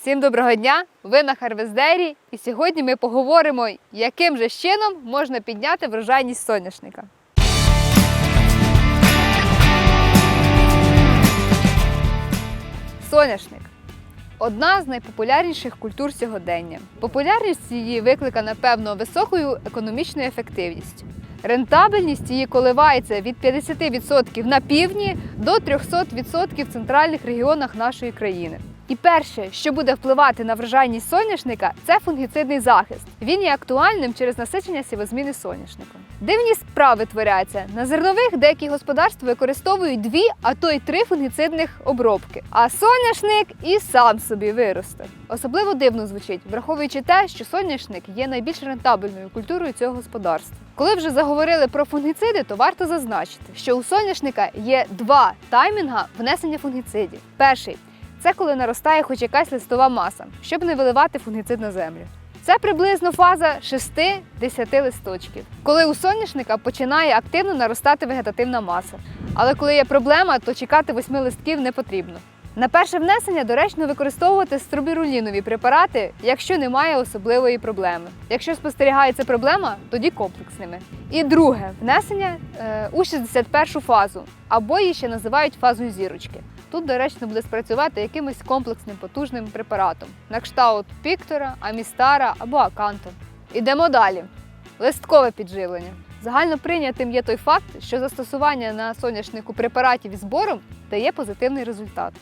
Всім доброго дня! Ви на Харвездері, і сьогодні ми поговоримо, яким же чином можна підняти врожайність соняшника. Соняшник одна з найпопулярніших культур сьогодення. Популярність її викликана певно високою економічною ефективністю. Рентабельність її коливається від 50% на півдні до 300% в центральних регіонах нашої країни. І перше, що буде впливати на врожайність соняшника, це фунгіцидний захист. Він є актуальним через насичення сівозміни соняшником. Дивні справи творяться. На зернових деякі господарства використовують дві, а то й три фунгіцидних обробки. А соняшник і сам собі виросте. Особливо дивно звучить, враховуючи те, що соняшник є найбільш рентабельною культурою цього господарства. Коли вже заговорили про фунгіциди, то варто зазначити, що у соняшника є два таймінга внесення фунгіцидів. Перший це коли наростає хоч якась листова маса, щоб не виливати фунгіцид на землю. Це приблизно фаза 6-10 листочків, коли у соняшника починає активно наростати вегетативна маса. Але коли є проблема, то чекати 8 листків не потрібно. На перше внесення доречно використовувати стробірулінові препарати, якщо немає особливої проблеми. Якщо спостерігається проблема, тоді комплексними. І друге внесення е, у 61 фазу, або її ще називають фазою зірочки. Тут доречно буде спрацювати якимось комплексним потужним препаратом на кшталт Піктора, Амістара або Аканто. Ідемо далі. Листкове підживлення. Загально прийнятим є той факт, що застосування на соняшнику препаратів із збором дає позитивний результат.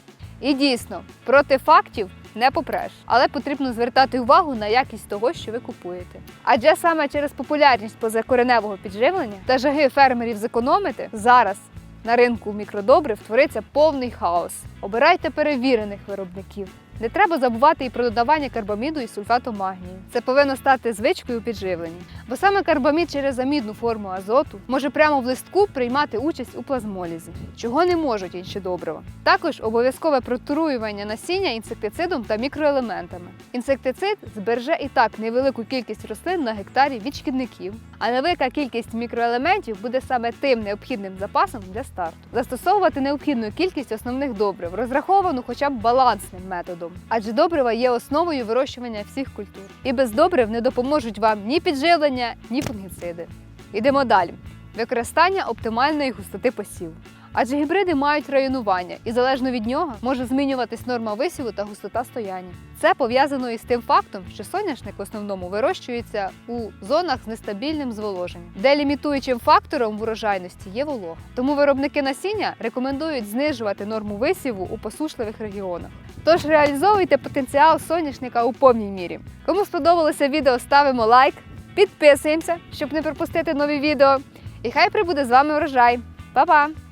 І дійсно, проти фактів не попреш, але потрібно звертати увагу на якість того, що ви купуєте. Адже саме через популярність позакореневого підживлення та жаги фермерів зекономити зараз на ринку мікродобрив твориться повний хаос. Обирайте перевірених виробників. Не треба забувати і про додавання карбаміду і сульфату магнію. Це повинно стати звичкою у підживленні. Бо саме карбамід через амідну форму азоту може прямо в листку приймати участь у плазмолізі, чого не можуть інші добрива. Також обов'язкове протруювання насіння інсектицидом та мікроелементами. Інсектицид збереже і так невелику кількість рослин на гектарі від шкідників, а невелика кількість мікроелементів буде саме тим необхідним запасом для старту. Застосовувати необхідну кількість основних добрив, розраховану хоча б балансним методом, адже добрива є основою вирощування всіх культур. І без добрив не допоможуть вам ні підживлення, ні фунгіциди. Йдемо далі. Використання оптимальної густоти посіву. Адже гібриди мають районування, і залежно від нього може змінюватись норма висіву та густота стояння. Це пов'язано із тим фактом, що соняшник в основному вирощується у зонах з нестабільним зволоженням, де лімітуючим фактором в урожайності є волога. Тому виробники насіння рекомендують знижувати норму висіву у посушливих регіонах. Тож реалізовуйте потенціал соняшника у повній мірі. Кому сподобалося відео, ставимо лайк, підписуємося, щоб не пропустити нові відео. І хай прибуде з вами врожай. Па-па!